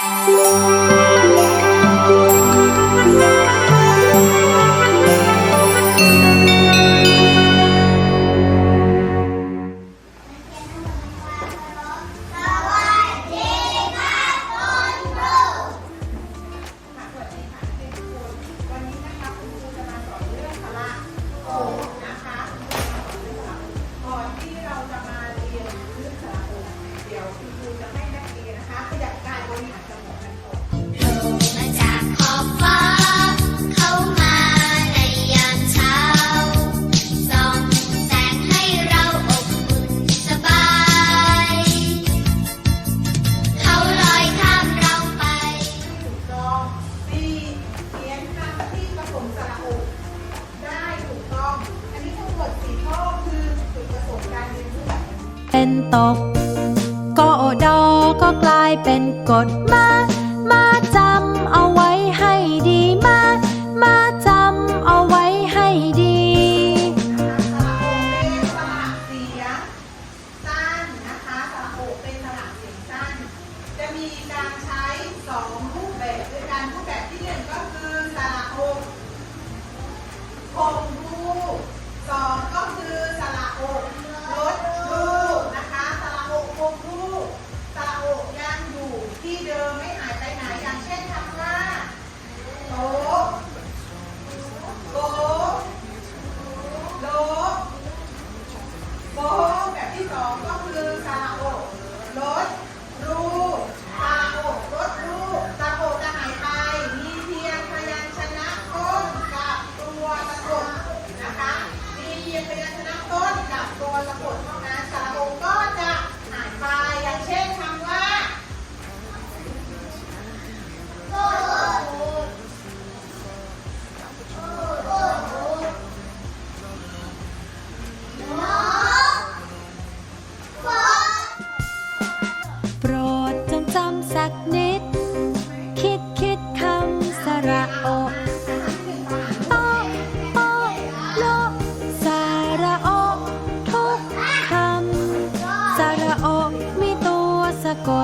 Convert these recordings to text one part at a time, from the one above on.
Música เป็นตก ก็ดอก็กลายเป็นกฎมา มาจำเอาไว้ให้ดีมา มาจำเอาไว้ให้ดี นะคโอเป็นสีสั้นนะคะสรโอเป็นสีสั้น จะมีการใช้สองรูปแบบด้วยกันรูปแบบที่หนึ่งก็คือสระโอ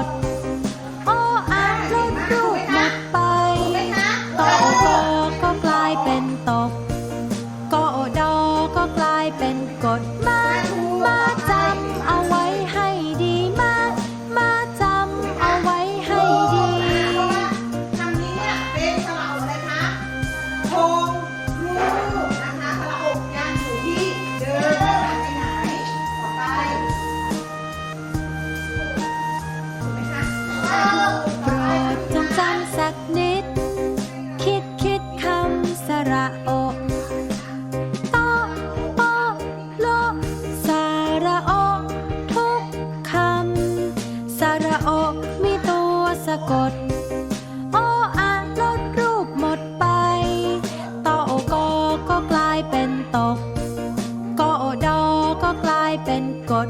ดโอ้อาลดรูปหมดไปตอโกก็กลายเป็นตกก็ดอก็กลายเป็นกด โปรดจงจำสักนิด คิดคิดคำสระโอตโปโลสระโอ ทุกคำสระโอ มีตัวสะกด โออาดรูปหมดไปตอโอกก็กลายเป็นตกกอโดก็กลายเป็นกด